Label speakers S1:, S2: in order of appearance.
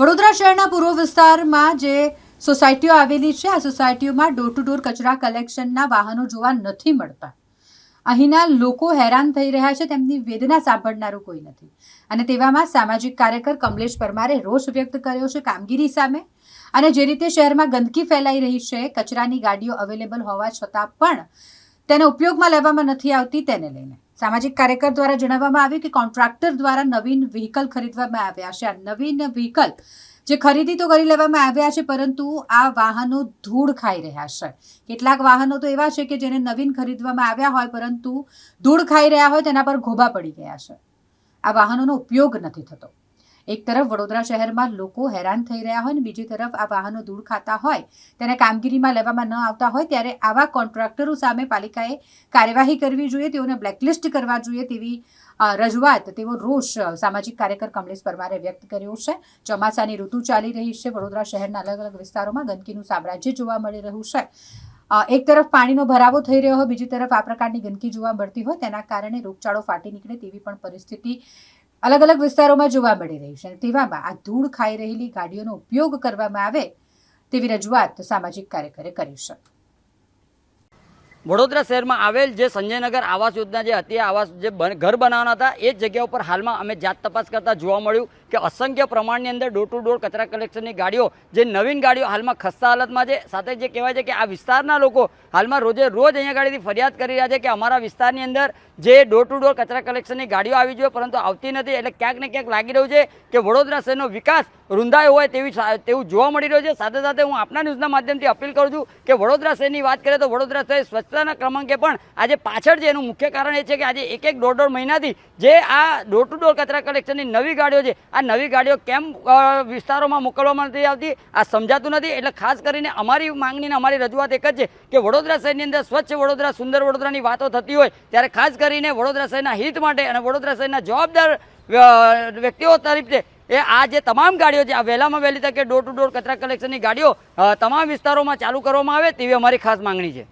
S1: વડોદરા શહેરના પૂર્વ વિસ્તારમાં જે સોસાયટીઓ આવેલી છે, આ સોસાયટીઓમાં ડોર ટુ ડોર કચરા કલેક્શનના વાહનો જોવા નથી મળતા. અહીંના લોકો હેરાન થઈ રહ્યા છે, તેમની વેદના સાંભળનારું કોઈ નથી. અને તેવામાં સામાજિક કાર્યકર કમલેશ પરમારે રોષ વ્યક્ત કર્યો છે કામગીરી સામે. અને જે રીતે શહેરમાં ગંદકી ફેલાઈ રહી છે, કચરાની ગાડીઓ અવેલેબલ હોવા છતાં પણ તેને ઉપયોગમાં લેવામાં નથી આવતી તેને લઈને. સામાજિક કાર્યકર દ્વારા જણાવવામાં આવ્યું કે કોન્ટ્રાક્ટર દ્વારા નવીન વ્હીકલ ખરીદવામાં આવ્યા છે. આ નવીન વ્હીકલ જે ખરીદી તો કરી લેવામાં આવ્યા છે, પરંતુ આ વાહનો ધૂળ ખાઈ રહ્યા છે. કેટલાક વાહનો તો એવા છે કે જેને નવીન ખરીદવામાં આવ્યા હોય, પરંતુ ધૂળ ખાઈ રહ્યા હોય, તેના પર ઘોબા પડી ગયા છે. આ વાહનોનો ઉપયોગ નથી થતો. એક તરફ વડોદરા શહેરમાં લોકો હેરાન થઈ રહ્યા હોય અને બીજી તરફ આ વાહનો ધૂળ ખાતા હોય, તેને કામગીરીમાં લેવામાં ન આવતા હોય, ત્યારે આવા કોન્ટ્રાક્ટરો સામે પાલિકાએ કાર્યવાહી કરવી જોઈએ, તેઓને બ્લેકલિસ્ટ કરવા જોઈએ તેવી રજૂઆત, તેવો રોષ સામાજિક કાર્યકર કમલેશ પરમારે વ્યક્ત કર્યો છે. ચોમાસાની ઋતુ ચાલી રહી છે. વડોદરા શહેરના અલગ અલગ વિસ્તારોમાં ગંદકીનું સામ્રાજ્ય જોવા મળી રહ્યું છે. એક તરફ પાણીનો ભરાવો થઈ રહ્યો હોય, બીજી તરફ આ પ્રકારની ગંદકી જોવા મળતી હોય, તેના કારણે રોગચાળો ફાટી નીકળે તેવી પણ પરિસ્થિતિ અલગ અલગ વિસ્તારોમાં જોવા મળી રહી છે. તેવામાં આ ધૂળ ખાઈ રહેલી ગાડીઓનો ઉપયોગ કરવામાં આવે તેવી રજૂઆત સામાજિક કાર્યકરે કરી છે.
S2: વડોદરા શહેરમાં આવેલ જે સંજયનગર આવાસ યોજના જે હતી આવાસ જે ઘર બનાવવાના હતા, એ જગ્યા ઉપર હાલમાં અમે જાત તપાસ કરતા જોવા મળ્યું કે અસંખ્ય પ્રમાણની અંદર ડોર ટુ ડોર કચરા કલેક્શનની ગાડીઓ, જે નવીન ગાડીઓ હાલમાં ખસ્તા હાલતમાં છે. સાથે જે કહેવાય છે કે આ વિસ્તારના લોકો હાલમાં રોજે રોજ અહીંયા ગાડીથી ફરિયાદ કરી રહ્યા છે કે અમારા વિસ્તારની અંદર જે ડોર ટુ ડોર કચરા કલેક્શનની ગાડીઓ આવી જોઈએ, પરંતુ આવતી નથી. એટલે ક્યાંક ને ક્યાંક લાગી રહ્યું છે કે વડોદરા શહેરનો વિકાસ રૂંધાયો હોય તેવી તેવું જોવા મળી રહ્યું છે. સાથે સાથે હું આપના ન્યૂઝના માધ્યમથી અપીલ કરું છું કે વડોદરા શહેરની વાત કરીએ તો વડોદરા શહેર સ્વચ્છતાના ક્રમાંકે પણ આજે પાછળ છે એનું મુખ્ય કારણ એ છે કે આજે એક એક દોઢ દોઢ મહિનાથી જે આ ડોર ટુ ડોર કચરા કલેક્શનની નવી ગાડીઓ છે, આ નવી ગાડીઓ કેમ વિસ્તારોમાં મોકલવામાં નથી આવતી, આ સમજાતું નથી. એટલે ખાસ કરીને અમારી માંગણીને અમારી રજૂઆત એક જ છે કે વડોદરા શહેરની અંદર સ્વચ્છ વડોદરા, સુંદર વડોદરાની વાતો થતી હોય, ત્યારે ખાસ કરીને વડોદરા શહેરના હિત માટે અને વડોદરા શહેરના જવાબદાર વ્યક્તિઓ તરફથી એ આ જે તમામ ગાડીઓ છે, આ વહેલામાં વહેલી તકે ડોર ટુ ડોર કચરા કલેક્શનની ગાડીઓ તમામ વિસ્તારોમાં ચાલુ કરવામાં આવે તેવી અમારી ખાસ માંગણી છે.